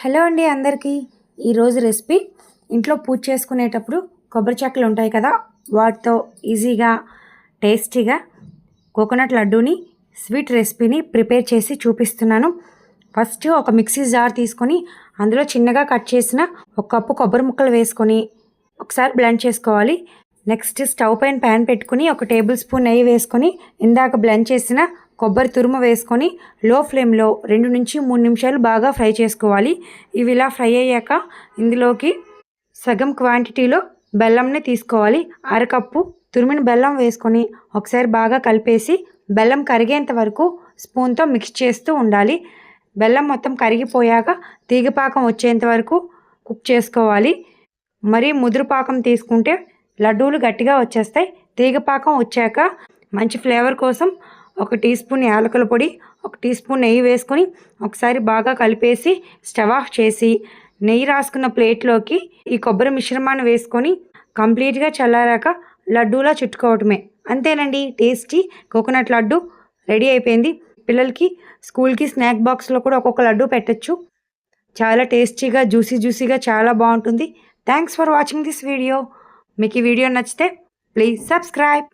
Hello అండి అందరికీ. ఈరోజు రెసిపీ ఇంట్లో పూజ చేసుకునేటప్పుడు కొబ్బరి చెక్కలు ఉంటాయి కదా వాటితో ఈజీగా టేస్టీగా కోకోనట్ లడ్డూని స్వీట్ రెసిపీని ప్రిపేర్ చేసి చూపిస్తున్నాను. ఫస్ట్ ఒక మిక్సీ జార్ తీసుకొని అందులో చిన్నగా కట్ చేసిన ఒక కప్పు కొబ్బరి ముక్కలు వేసుకొని ఒకసారి బ్లెండ్ చేసుకోవాలి. నెక్స్ట్ స్టవ్ పైన ప్యాన్ పెట్టుకుని ఒక టేబుల్ స్పూన్ నెయ్యి వేసుకొని ఇందాక బ్లెండ్ చేసిన కొబ్బరి తురుము వేసుకొని లో ఫ్లేమ్లో రెండు నుంచి మూడు నిమిషాలు బాగా ఫ్రై చేసుకోవాలి. ఇవి ఇలా ఫ్రై అయ్యాక ఇందులోకి సగం క్వాంటిటీలో బెల్లంని తీసుకోవాలి. అరకప్పు తురిమిన బెల్లం వేసుకొని ఒకసారి బాగా కలిపేసి బెల్లం కరిగేంత వరకు స్పూన్తో మిక్స్ చేస్తూ ఉండాలి. బెల్లం మొత్తం కరిగిపోయాక తీగపాకం వచ్చేంత వరకు కుక్ చేసుకోవాలి. మరీ ముదురు పాకం తీసుకుంటే లడ్డూలు గట్టిగా వచ్చేస్తాయి. తీగపాకం వచ్చాక మంచి ఫ్లేవర్ కోసం ఒక టీ స్పూన్ యాలకుల పొడి ఒక టీ స్పూన్ నెయ్యి వేసుకొని ఒకసారి బాగా కలిపేసి స్టవ్ ఆఫ్ చేసి నెయ్యి రాసుకున్న ప్లేట్లోకి ఈ కొబ్బరి మిశ్రమాన్ని వేసుకొని కంప్లీట్గా చల్లారాక లడ్డూలా చుట్టుకోవటమే. అంతేనండి టేస్టీ కోకోనట్ లడ్డు రెడీ అయిపోయింది. పిల్లలకి స్కూల్కి స్నాక్ బాక్స్లో కూడా ఒక్కొక్క లడ్డు పెట్టచ్చు. చాలా టేస్టీగా జ్యూసీ జ్యూసీగా చాలా బాగుంటుంది. Thanks for watching this video. మీకు ఈ వీడియో నచ్చితే ప్లీజ్ సబ్స్క్రైబ్.